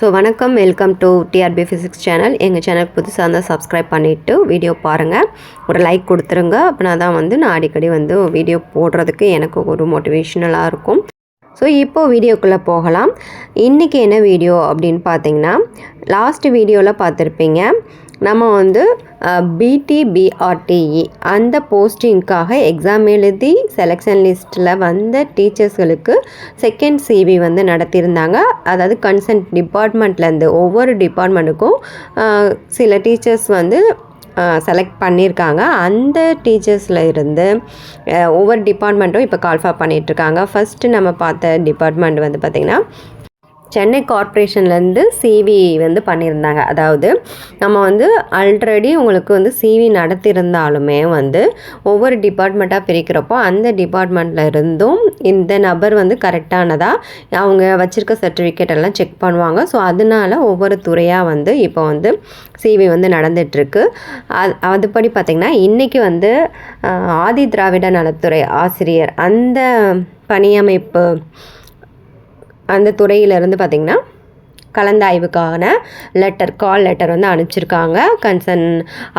So வணக்கம். Welcome to TRB physics channel எங்கள் channel புதுசாக இருந்தால் சப்ஸ்கிரைப் பண்ணிவிட்டு வீடியோ பாருங்கள் ஒரு லைக் கொடுத்துருங்க. அப்படின்னா தான் வந்து நான் அடிக்கடி வந்து வீடியோ போடுறதுக்கு எனக்கு ஒரு மோட்டிவேஷ்னலாக இருக்கும். ஸோ இப்போது வீடியோக்குள்ளே போகலாம். இன்றைக்கி என்ன வீடியோ அப்படின்னு பார்த்தீங்கன்னா லாஸ்ட் வீடியோவில் பார்த்துருப்பீங்க நம்ம வந்து பிடிபிஆர்டிஇ அந்த போஸ்டிங்க்காக எக்ஸாம் எழுதி செலெக்ஷன் லிஸ்ட்டில் வந்த டீச்சர்ஸ்களுக்கு செகண்ட் சிவி வந்து நடத்தியிருந்தாங்க. அதாவது கன்சன்ட் டிபார்ட்மெண்ட்லேருந்து ஒவ்வொரு டிபார்ட்மெண்ட்டுக்கும் சில டீச்சர்ஸ் வந்து செலக்ட் பண்ணியிருக்காங்க. அந்த டீச்சர்ஸில் இருந்து ஒவ்வொரு டிபார்ட்மெண்ட்டும் இப்போ கால்ஃபா பண்ணிகிட்ருக்காங்க ஃபஸ்ட்டு நம்ம பார்த்த டிபார்ட்மெண்ட் வந்து பார்த்திங்கன்னா சென்னை கார்ப்பரேஷன்லேருந்து சிவி வந்து பண்ணியிருந்தாங்க. அதாவது நம்ம வந்து ஆல்ரெடி உங்களுக்கு வந்து சிவி நடத்தியிருந்தாலுமே வந்து ஒவ்வொரு டிபார்ட்மெண்ட்டாக பிரிக்கிறப்போ அந்த டிபார்ட்மெண்ட்டில் இருந்தும் இந்த நபர் வந்து கரெக்டானதாக அவங்க வச்சுருக்க சர்டிஃபிகேட் எல்லாம் செக் பண்ணுவாங்க. ஸோ அதனால ஒவ்வொரு துறையாக வந்து இப்போ வந்து சிவி வந்து நடந்துகிட்ருக்கு அது அதுபடி பார்த்திங்கன்னா இன்றைக்கி வந்து ஆதி திராவிட நலத்துறை ஆசிரியர் அந்த பணியமைப்பு அந்த துறையிலேருந்து பார்த்திங்கன்னா கலந்தாய்வுக்கான லெட்டர் கால் லெட்டர் வந்து அனுப்பிச்சிருக்காங்க. கன்சர்ன்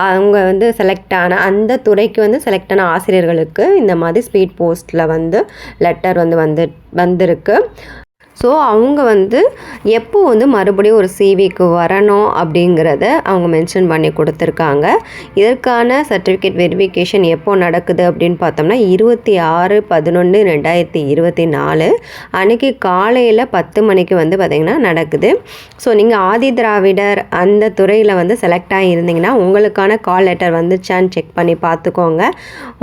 அவங்க வந்து செலக்ட் ஆன அந்த துறைக்கு வந்து செலக்ட் ஆன ஆசிரியர்களுக்கு இந்த மாதிரி ஸ்பீட் போஸ்ட்டில் வந்து லெட்டர் வந்து வந்து வந்திருக்கு. ஸோ அவங்க வந்து எப்போ வந்து மறுபடியும் ஒரு சிவிக்கு வரணும் அப்படிங்கிறத அவங்க மென்ஷன் பண்ணி கொடுத்துருக்காங்க. இதற்கான சர்டிஃபிகேட் வெரிஃபிகேஷன் எப்போ நடக்குது அப்படின்னு பார்த்தோம்னா இருபத்தி ஆறு பதினொன்று ரெண்டாயிரத்தி இருபத்தி நாலு அன்றைக்கி காலையில் பத்து மணிக்கு வந்து பார்த்திங்கன்னா நடக்குது. ஸோ நீங்கள் ஆதி திராவிடர் அந்த துறையில் வந்து செலக்ட் ஆகியிருந்தீங்கன்னா உங்களுக்கான கால் லெட்டர் வந்துச்சான்னு செக் பண்ணி பார்த்துக்கோங்க.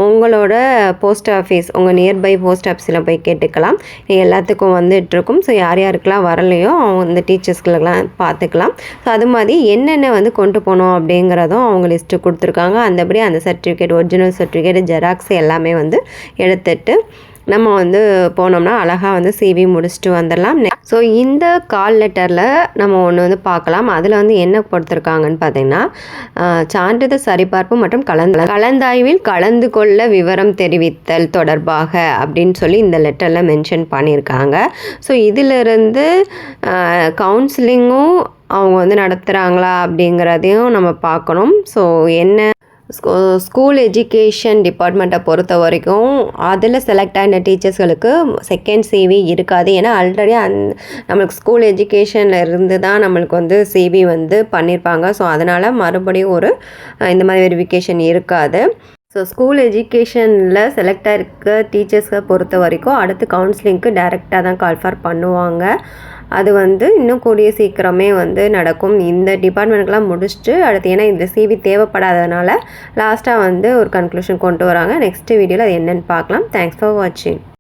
உங்களோட போஸ்ட் ஆஃபீஸ் உங்கள் நியர்பை போஸ்ட் ஆஃபீஸில் போய் கேட்டுக்கலாம். எல்லாத்துக்கும் வந்துட்டுருக்கும் ஸோ யார் யாருக்கெல்லாம் வரலையோ அவங்க அந்த டீச்சர்ஸ்களுக்கெல்லாம் பார்த்துக்கலாம் ஸோ அது மாதிரி என்னென்ன வந்து கொண்டு போகணும் அப்படிங்கிறதும் அவங்க லிஸ்ட்டு கொடுத்துருக்காங்க. அந்தபடி அந்த சர்டிஃபிகேட் ஒரிஜினல் சர்டிஃபிகேட் ஜெராக்ஸ் எல்லாமே வந்து எடுத்துட்டு நம்ம வந்து போனோம்னா அழகாக வந்து சிவி முடிச்சுட்டு வந்துடலாம். ஸோ இந்த கால் லெட்டரில் நம்ம ஒன்று வந்து பார்க்கலாம். அதில் வந்து என்ன கொடுத்துருக்காங்கன்னு பார்த்தீங்கன்னா சான்றிதழ் சரிபார்ப்பு மற்றும் கலந்து கலந்தாய்வில் கலந்து கொள்ள விவரம் தெரிவித்தல் தொடர்பாக அப்படின்னு சொல்லி இந்த லெட்டரில் மென்ஷன் பண்ணியிருக்காங்க. ஸோ இதிலிருந்து கவுன்சிலிங்கும் அவங்க வந்து நடத்துகிறாங்களா அப்படிங்கிறதையும் நம்ம பார்க்கணும். ஸோ என்ன ஸ்கூல் எஜுகேஷன் டிபார்ட்மெண்ட்டை பொறுத்த வரைக்கும் அதில் செலக்ட் ஆன டீச்சர்ஸ்களுக்கு செகண்ட் சிவி இருக்காது. ஏன்னா ஆல்ரெடி அந் நம்மளுக்கு ஸ்கூல் எஜுகேஷனில் இருந்து தான் நம்மளுக்கு வந்து சிவி வந்து பண்ணியிருப்பாங்க ஸோ அதனால் மறுபடியும் ஒரு இந்த மாதிரி வெரிஃபிகேஷன் இருக்காது. ஸோ ஸ்கூல் எஜுகேஷனில் செலக்ட் ஆகிருக்க டீச்சர்ஸை பொறுத்த வரைக்கும் அடுத்து கவுன்சிலிங்க்கு டேரெக்டாக தான் கால்ஃபார் பண்ணுவாங்க. அது வந்து இன்னும் கூடிய சீக்கிரமே வந்து நடக்கும். இந்த டிபார்ட்மெண்ட்க்கெலாம் முடிச்சுட்டு அடுத்து ஏன்னா இந்த சிவி தேவைப்படாததுனால லாஸ்ட்டாக வந்து ஒரு கன்க்ளூஷன் கொண்டு வராங்க. நெக்ஸ்ட் வீடியோவில் அது என்னென்னு பார்க்கலாம். தேங்க்ஸ் ஃபார் வாட்சிங்